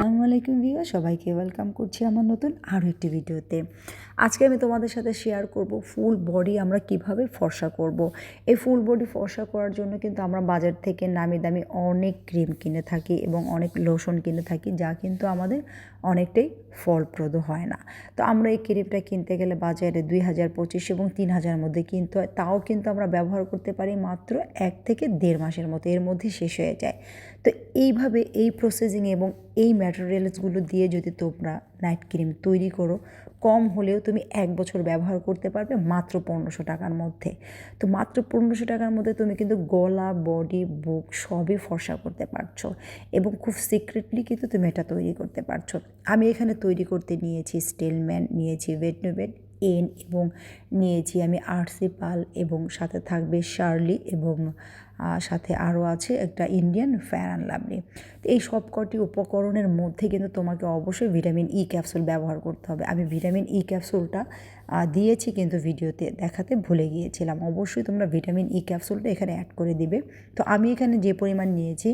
আসসালামু আলাইকুম ভিউ সবাইকে ওয়েলকাম করছি আমার নতুন আরও একটি ভিডিওতে। আজকে আমি তোমাদের সাথে শেয়ার করব ফুল বডি আমরা কীভাবে ফর্সা করব। এই ফুল বডি ফর্সা করার জন্য কিন্তু আমরা বাজার থেকে নামি দামি অনেক ক্রিম কিনে থাকি এবং অনেক লোশন কিনে থাকি, যা কিন্তু আমাদের অনেকটাই ফলপ্রদ হয় না তো আমরা এই ক্রিমটা কিনতে গেলে বাজারে দুই হাজার পঁচিশ এবং তিন হাজার মধ্যে কিনতে হয়, তাও কিন্তু আমরা ব্যবহার করতে পারি মাত্র এক থেকে দেড় মাসের মতো, এর মধ্যে শেষ হয়ে যায় তো এইভাবে এই প্রসেসিং এবং এই ম্যাটেরিয়ালসগুলো দিয়ে যদি তোমরা নাইট ক্রিম তৈরি করো কম হলেও তুমি এক বছর ব্যবহার করতে পারবে মাত্র পনেরোশো টাকার মধ্যে। তো মাত্র পনেরোশো টাকার মধ্যে তুমি কিন্তু গলা বডি বুক সবই ফর্সা করতে পারছ এবং খুব সিক্রেটলি কিন্তু তুমি এটা তৈরি করতে পারছ। আমি এখানে তৈরি করতে নিয়েছি স্টেলম্যান নিয়েছি ভেটনোভেট এন এবং নিয়েছি আমি আরসি পাল এবং সাথে থাকবে শার্লি এবং সাথে আরও আছে একটা ইন্ডিয়ান ফ্যান অ্যান্ড লাভলি তো এই সব কটি উপকরণের মধ্যে কিন্তু তোমাকে অবশ্যই ভিটামিন ই ক্যাপসুল ব্যবহার করতে হবে। আমি ভিটামিন ই ক্যাপসুলটা দিয়েছি কিন্তু ভিডিওতে দেখাতে ভুলে গিয়েছিলাম। অবশ্যই তোমরা ভিটামিন ই ক্যাপসুলটা এখানে অ্যাড করে দিবে। তো আমি এখানে যে পরিমাণ নিয়েছি,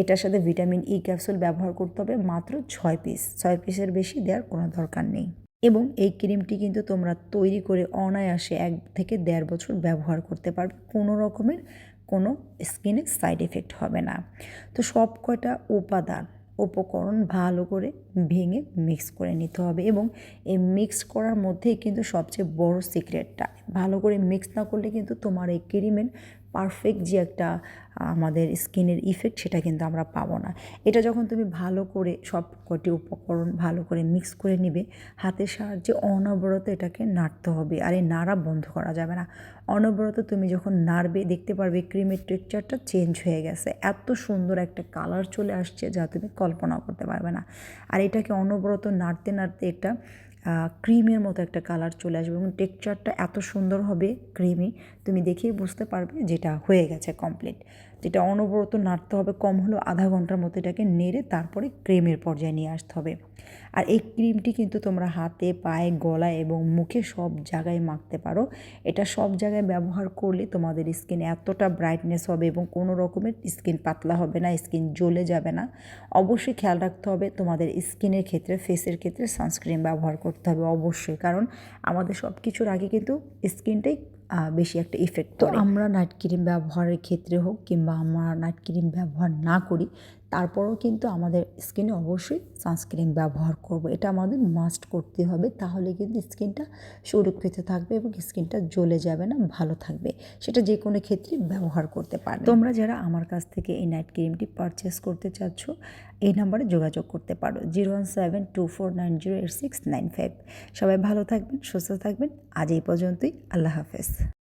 এটার সাথে ভিটামিন ই ক্যাপসুল ব্যবহার করতে হবে মাত্র ছয় পিস ছয় পিসের বেশি দেওয়ার কোনো দরকার নেই। এবং এই ক্রিমটি কিন্তু তোমরা তৈরি করে অনায়াসে এক থেকে দেড় বছর ব্যবহার করতে পারবে। কোনো রকমের কোনো স্কিনে সাইড এফেক্ট হবে না। তো সব কয়টা উপাদান, উপকরণ ভালো করে ভেঙে মিক্স করে নিতে হবে এবং এই মিক্স করার মধ্যেই কিন্তু সবচেয়ে বড় সিক্রেটটা ভালো করে মিক্স না করলে কিন্তু তোমার এই ক্রিমের পারফেক্ট যে একটা আমাদের স্কিনের ইফেক্ট সেটা কিন্তু আমরা পাবো না। এটা যখন তুমি ভালো করে সব কটি উপকরণ ভালো করে মিক্স করে নিবে, হাতের সাহায্যে অনবরত এটাকে নাড়তে হবে। আর এই নাড়া বন্ধ করা যাবে না। অনবরত তুমি যখন নাড়বে, দেখতে পারবে ক্রিমের টেক্সচারটা চেঞ্জ হয়ে গেছে। এত সুন্দর একটা কালার চলে আসছে যা তুমি কল্পনা করতে পারবে না। আর এটাকে অনবরত নাড়তে নাড়তে একটা ক্রিমের মতো একটা কালার চলে আসবে এবং টেক্সচারটা এত সুন্দর হবে ক্রিমি তুমি দেখেই বুঝতে পারবে যেটা হয়ে গেছে কমপ্লিট যেটা অনবরত নাড়তে হবে, কম হলেও আধা ঘণ্টার মতো এটাকে নেড়ে তারপরে ক্রিমের পর্যায়ে নিয়ে আসতে হবে। আর এই ক্রিমটি কিন্তু তোমরা হাতে, পায়ে, গলায় এবং মুখে সব জায়গায় মাখতে পারো। এটা সব জায়গায় ব্যবহার করলে তোমাদের স্কিন এতটা ব্রাইটনেস হবে এবং কোনো রকমের স্কিন পাতলা হবে না, স্কিন জ্বলে যাবে না। অবশ্যই খেয়াল রাখতে হবে, তোমাদের স্কিনের ক্ষেত্রে ফেসের ক্ষেত্রে সানস্ক্রিন ব্যবহার করতে হবে অবশ্যই। কারণ আমাদের সব কিছুর আগে কিন্তু স্কিনটাই বেশি একটা ইফেক্ট তো আমরা নাইট ক্রিম ব্যবহারের ক্ষেত্রে হোক কিংবা আমরা নাইট ক্রিম ব্যবহার না করি তারপরেও কিন্তু আমাদের স্কিনে অবশ্যই সানস্ক্রিন ব্যবহার করব। এটা আমাদের মাস্ট করতে হবে। তাহলে কিন্তু স্কিনটা সুরক্ষিত থাকবে এবং স্কিনটা জ্বলে যাবে না, ভালো থাকবে। সেটা যে কোনো ক্ষেত্রে ব্যবহার করতে পারবে। তোমরা যারা আমার কাছ থেকে এই নাইট ক্রিমটি পারচেস করতে চাচ্ছ, এই নাম্বারে যোগাযোগ করতে পারো। Zero one seven two four nine zero eight six nine five সবাই ভালো থাকবেন, সুস্থ থাকবেন। আজ এই পর্যন্তই। আল্লাহ হাফেজ।